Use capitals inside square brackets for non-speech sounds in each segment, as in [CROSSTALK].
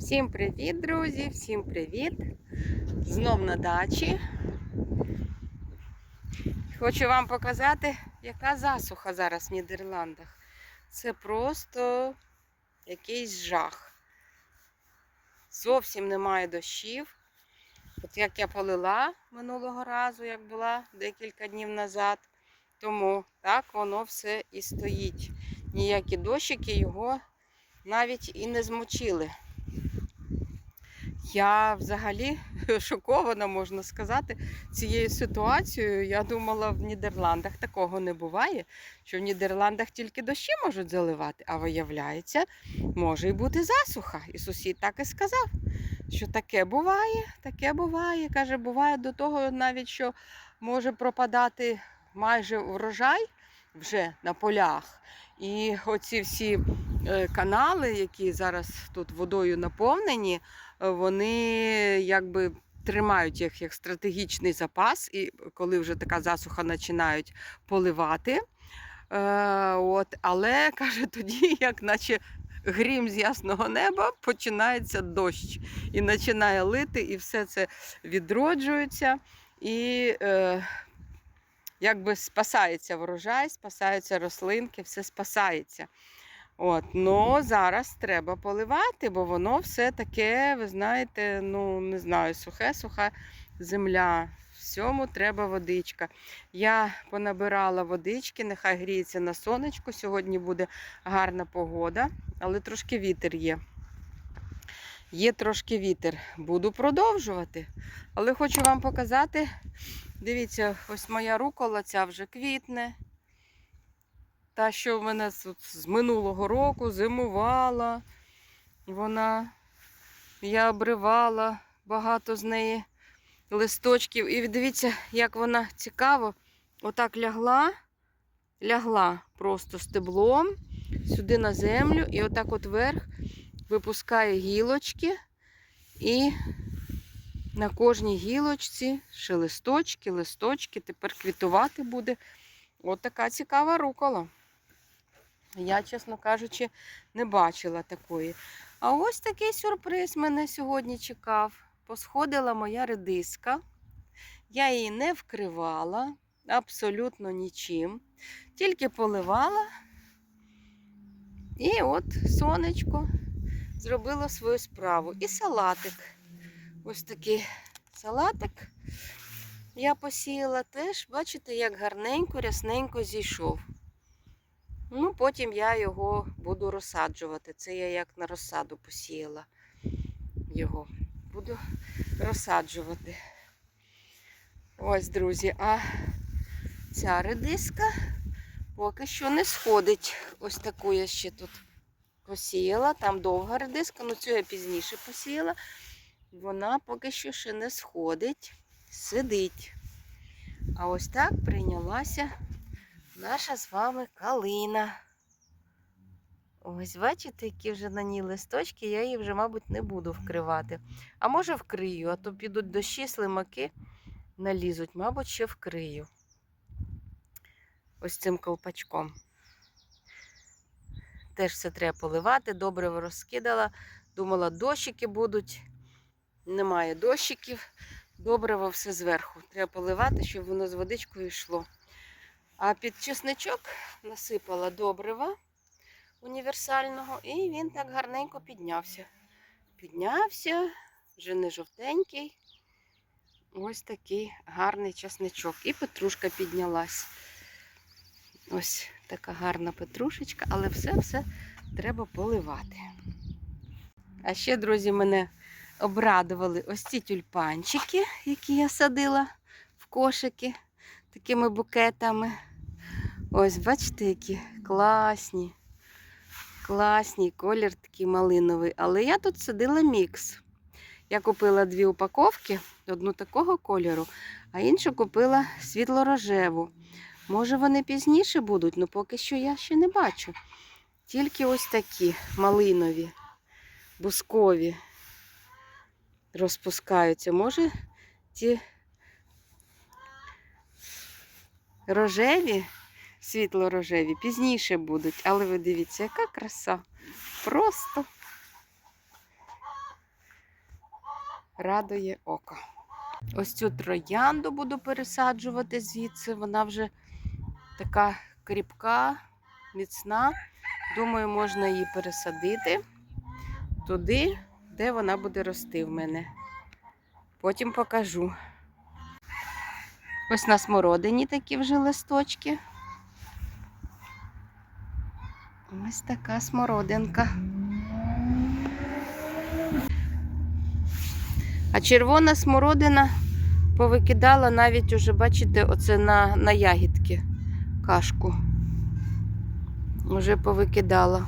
Всім привіт, друзі! Всім привіт! Знов на дачі. Хочу вам показати, яка засуха зараз в Нідерландах. Це просто якийсь жах. Зовсім немає дощів. От як я полила минулого разу, як була декілька днів назад, тому так воно все і стоїть. Ніякі дощики його навіть і не змочили. Я взагалі [LAUGHS] шокована, можна сказати, цією ситуацією. Я думала, в Нідерландах такого не буває, що в Нідерландах тільки дощі можуть заливати, а виявляється, може і бути засуха. І сусід так і сказав, що таке буває, таке буває. Каже, буває до того навіть, що може пропадати майже врожай вже на полях. І оці всі е, канали, які зараз тут водою наповнені, вони якби тримають їх як стратегічний запас, і коли вже така засуха починають поливати. Е, от, але [LAUGHS] каже, тоді, як наче грім з ясного неба, починається дощ і починає лити, і все це відроджується. І е, якби спасається врожай, спасаються рослинки, все спасається. От, Ну зараз треба поливати, бо воно все таке, ви знаєте, ну не знаю, сухе, суха земля. Всьому треба водичка. Я понабирала водички, нехай гріється на сонечку. Сьогодні буде гарна погода, але трошки вітер є. Є трошки вітер. Буду продовжувати. Але хочу вам показати. Дивіться, ось моя рукола ця вже квітне. Та, що в мене з минулого року зимувала. Вона, я обривала багато з неї листочків. І дивіться, як вона цікаво. Отак лягла, лягла просто стеблом сюди на землю. І отак от вверх випускає гілочки. І на кожній гілочці ще листочки, листочки. Тепер квітувати буде. От така цікава рукола. Я, чесно кажучи, не бачила такої. А ось такий сюрприз мене сьогодні чекав. Посходила моя редиска. Я її не вкривала абсолютно нічим. Тільки поливала. І от сонечко зробило свою справу. І салатик. Ось такий салатик я посіяла теж, бачите, як гарненько, рясненько зійшов. Ну, Потім я його буду розсаджувати. Це я як на розсаду посіяла його. Буду розсаджувати. Ось, друзі, а ця редиска поки що не сходить. Ось таку я ще тут посіяла. Там довга редиска, ну цю я пізніше посіяла. Вона поки що ще не сходить, сидить. А ось так прийнялася наша з вами калина. Ось, бачите, які вже на ній листочки, я її вже, мабуть, не буду вкривати. А може вкрию, а то підуть дощі, слимаки налізуть, мабуть, ще вкрию. Ось цим колпачком. Теж все треба поливати, добре розкидала. Думала, дощики будуть. Немає дощиків. Добриво все зверху. Треба поливати, щоб воно з водичкою йшло. А під чесничок насипала добрива універсального, і він так гарненько піднявся. Піднявся, вже не жовтенький. Ось такий гарний чесничок. І петрушка піднялась. Ось така гарна петрушечка, але все-все треба поливати. А ще, друзі, мене обрадували ось ці тюльпанчики, які я садила в кошики такими букетами. Ось, бачите, які класні. Класні, колір такий малиновий. Але я тут садила мікс. Я купила дві упаковки, одну такого кольору, а іншу купила світло-рожеву. Може, вони пізніше будуть, але поки що я ще не бачу. Тільки ось такі малинові, бускові розпускаються. Може, ті рожеві, світло-рожеві, пізніше будуть. Але ви дивіться, яка краса. Просто радує око. Ось цю троянду буду пересаджувати звідси. Вона вже така кріпка, міцна. Думаю, можна її пересадити туди, де вона буде рости в мене. Потім покажу. Ось на смородині такі вже листочки. Ось така смородинка. А червона смородина повикидала навіть уже, бачите, оце на, на ягідки кашку. Уже повикидала.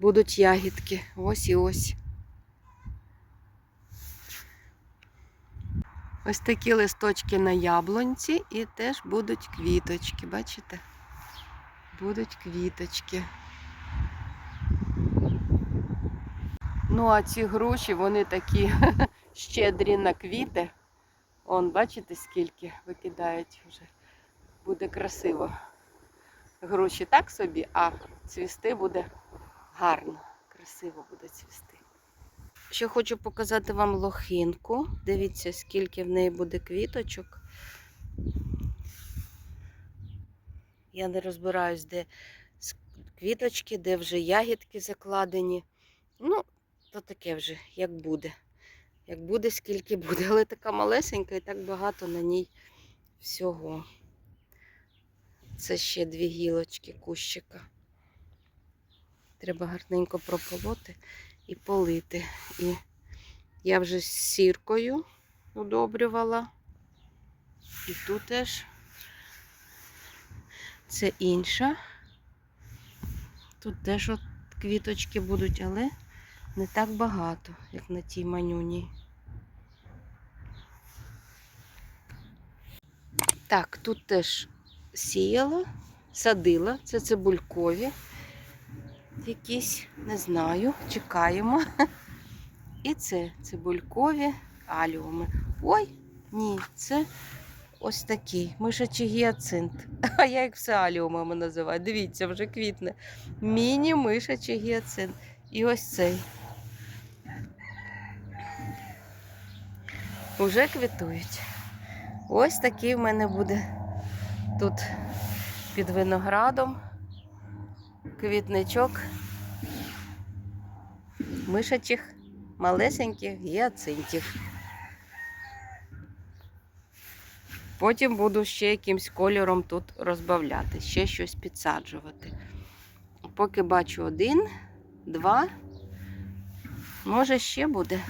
Будуть ягідки. Ось і ось. Ось такі листочки на яблунці і теж будуть квіточки, бачите? Будуть квіточки. Ну, а ці груші, вони такі [LAUGHS] щедрі на квіти. Он, бачите, скільки викидають вже. Буде красиво. Груші так собі, а цвісти буде гарно. Красиво буде цвісти. Ще хочу показати вам лохинку. Дивіться, скільки в неї буде квіточок. Я не розбираюсь, де квіточки, де вже ягідки закладені. Ну, то таке вже, як буде. Як буде, скільки [LAUGHS] буде. Але така малесенька і так багато на ній всього. Це ще дві гілочки кущика. Треба гарненько прополоти і полити. І я вже з сіркою удобрювала. І тут теж це інша. Тут теж от квіточки будуть, але не так багато, як на тій манюні. Так, тут теж сіяла, садила, це цибулькові. Якісь, не знаю, чекаємо. І це цибулькові аліуми. Ой, ні, це ось такий мишачий гіацинт. [LAUGHS] А я їх все аліумами називаю. Дивіться, вже квітне. Міні-мишачий гіацинт. І ось цей. Уже квітують. Ось такий в мене буде тут під виноградом квітничок мишачих малесеньких гіацинтів. Потім буду ще якимсь кольором тут розбавляти, ще щось підсаджувати. Поки бачу один, два, може ще буде,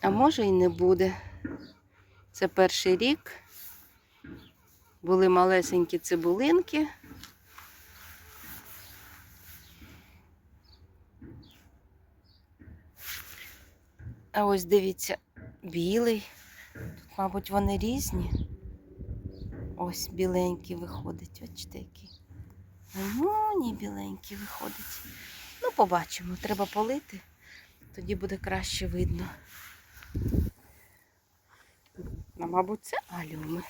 а може і не буде. Це перший рік. Були малесенькі цибулинки. А ось дивіться, білий. Мабуть, вони різні. Ось біленький виходить. Бачите, який. Ну, ні, біленький виходить. Ну, побачимо. Треба полити, тоді буде краще видно. Ну, мабуть, це алюми.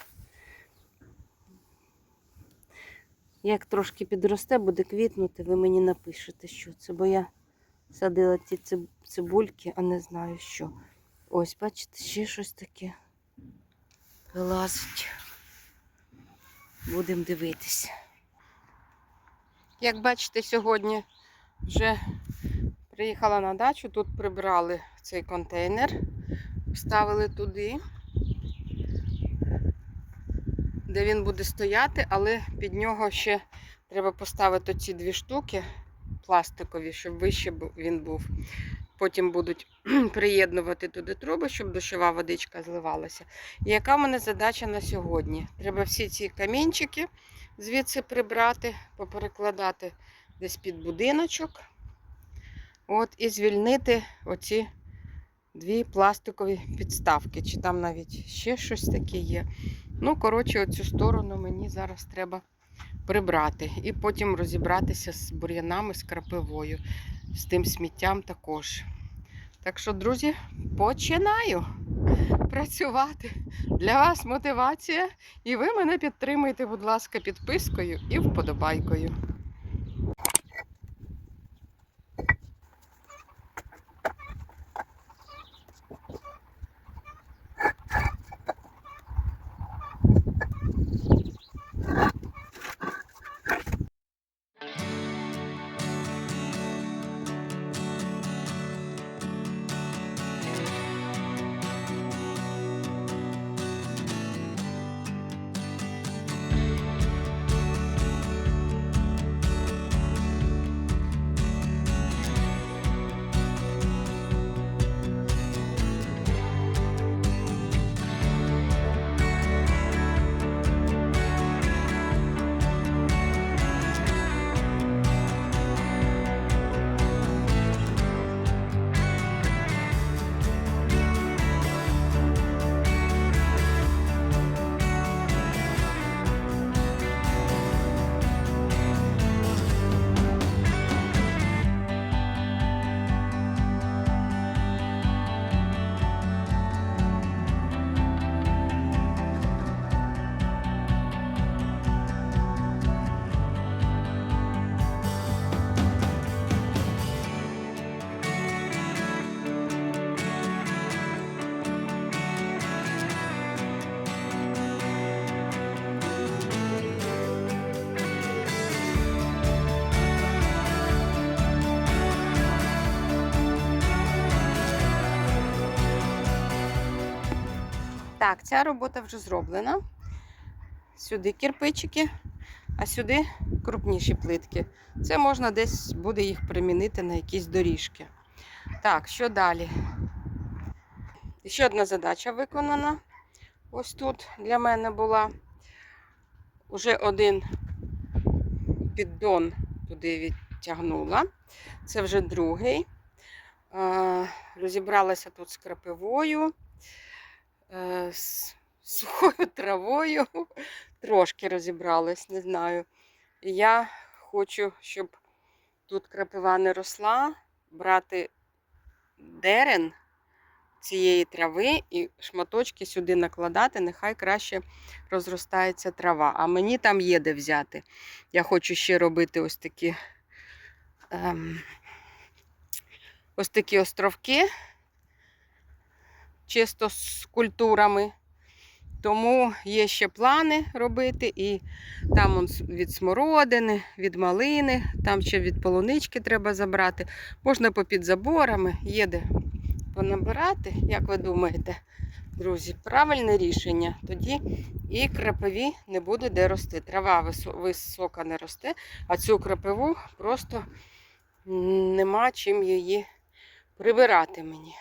Як трошки підросте, буде квітнути, ви мені напишете, що це, бо я садила ці цибульки, а не знаю що. Ось, бачите, ще щось таке вилазить. Будемо дивитися. Як бачите, сьогодні вже приїхала на дачу, тут прибрали цей контейнер, вставили туди, де він буде стояти, але під нього ще треба поставити ці дві штуки пластикові, щоб вище він був. Потім будуть [CLEARS THROAT] приєднувати туди труби, щоб дощова водичка зливалася. І яка в мене задача на сьогодні? Треба всі ці камінчики звідси прибрати, поперекладати десь під будиночок. От, і звільнити оці дві пластикові підставки. Чи там навіть ще щось таке є. Ну, коротше, оцю сторону мені зараз треба прибрати. І потім розібратися з бур'янами, з крапивою, з тим сміттям також. Так що, друзі, починаю працювати. Для вас мотивація. І ви мене підтримуйте, будь ласка, підпискою і вподобайкою. Так, ця робота вже зроблена. Сюди кирпичики, а сюди крупніші плитки. Це можна десь буде їх примінити на якісь доріжки. Так, що далі? Ще одна задача виконана. Ось тут для мене була. Уже один піддон туди відтягнула. Це вже другий. Е, Розібралася тут з крапивою, з сухою [LAUGHS] травою. Трошки розібралась, не знаю. І я хочу, щоб тут крапива не росла, брати дерен цієї трави і шматочки сюди накладати, нехай краще розростається трава. А мені там є де взяти. Я хочу ще робити ось такі ем, ось такі островки, чисто з культурами. Тому є ще плани робити, і там від смородини, від малини, там ще від полунички треба забрати. Можна попід заборами, є де понабирати, як ви думаєте, друзі, правильне рішення. Тоді і крапиві не буде де рости. Трава висока не росте, а цю крапиву просто нема чим її прибирати мені.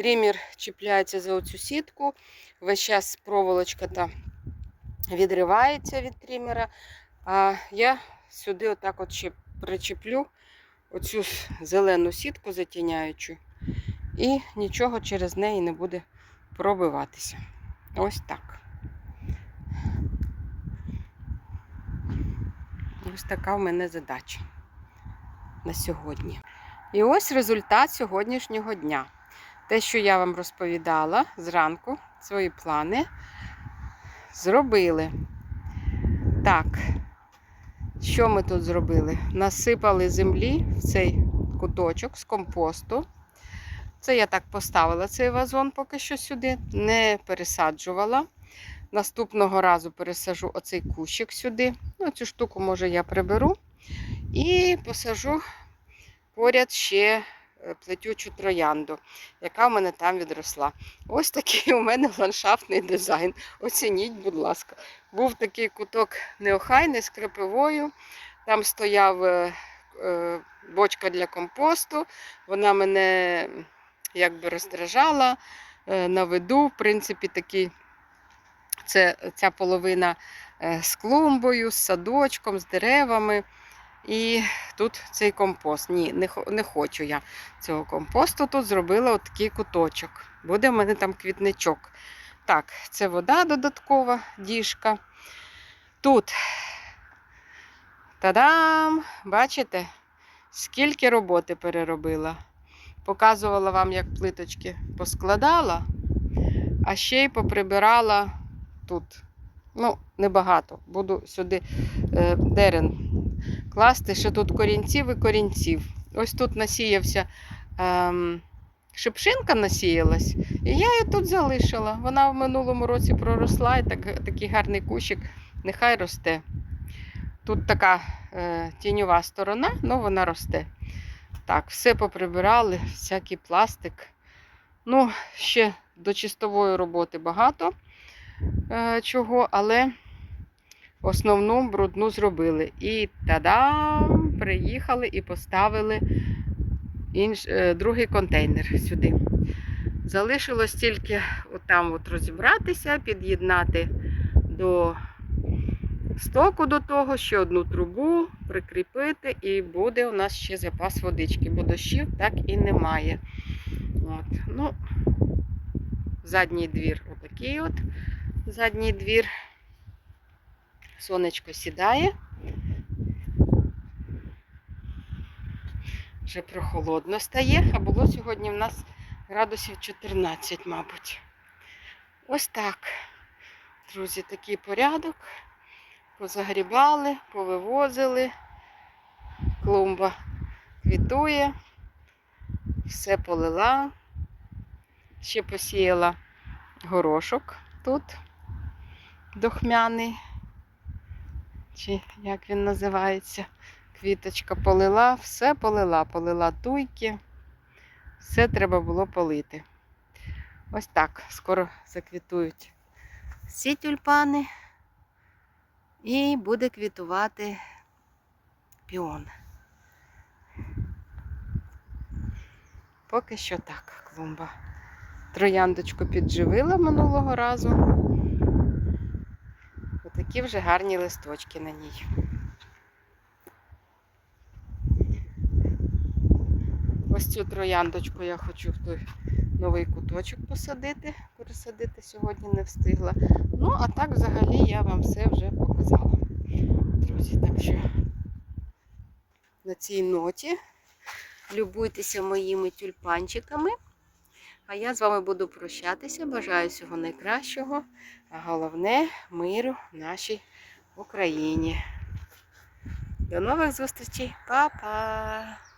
Трімір чіпляється за оцю сітку. Весь час проволочка та відривається від трімера. А я сюди отак от ще причеплю оцю зелену сітку затіняючу, і нічого через неї не буде пробиватися. Ось так. Ось така в мене задача на сьогодні. І ось результат сьогоднішнього дня. Те, що я вам розповідала зранку, свої плани зробили. Так, що ми тут зробили? Насипали землі в цей куточок з компосту. Це я так поставила цей вазон поки що сюди, не пересаджувала. Наступного разу пересажу оцей кущик сюди. Ну, цю штуку, може, я приберу. І посажу поряд ще плетючу троянду, яка в мене там відросла. Ось такий у мене ландшафтний дизайн. Оцініть, будь ласка. Був такий куток неохайний з крапивою. Там стояв е, е, бочка для компосту. Вона мене якби роздражала е, на виду. В принципі, такий, це, ця половина е, з клумбою, з садочком, з деревами. І тут цей компост. Ні, не, не хочу я цього компосту. Тут зробила отакий куточок. Буде в мене там квітничок. Так, це вода додаткова, діжка. Тут. Та-дам! Бачите, скільки роботи переробила. Показувала вам, як плиточки поскладала, а ще й поприбирала тут. Ну, небагато. Буду сюди е, дерен класти, що тут корінців і корінців. Ось тут насіявся ем, шипшинка насіялась, і я її тут залишила. Вона в минулому році проросла, і так, такий гарний кущик, нехай росте. Тут така е, тіньова сторона, але вона росте. Так, все поприбирали, всякий пластик. Ну, ще до чистової роботи багато е, чого, але основну брудну зробили. І та-дам! Приїхали і поставили інш, е, другий контейнер сюди. Залишилось тільки отам от розібратися, під'єднати до стоку до того, ще одну трубу прикріпити, і буде у нас ще запас водички, бо дощів так і немає. От. Ну, задній двір отакий от. Задній двір. Сонечко сідає. Вже прохолодно стає, а було сьогодні в нас градусів 14, мабуть. Ось так. Друзі, такий порядок. Позагрібали, повивозили. Клумба квітує, все полила. Ще посіяла горошок тут, дохмяний, чи як він називається. Квіточка полила, все полила, полила туйки, все треба було полити. Ось так. Скоро заквітують ці тюльпани. І буде квітувати піон. Поки що так, клумба. Трояндочку підживила минулого разу. Отакі вже гарні листочки на ній. Ось цю трояндочку я хочу в той новий куточок посадити. Пересадити сьогодні не встигла. Ну, а так взагалі я вам все вже показала. Друзі, так що на цій ноті любуйтеся моїми тюльпанчиками. А я з вами буду прощатися. Бажаю всього найкращого, а головне миру в нашій Україні. До нових зустрічей, Па-па!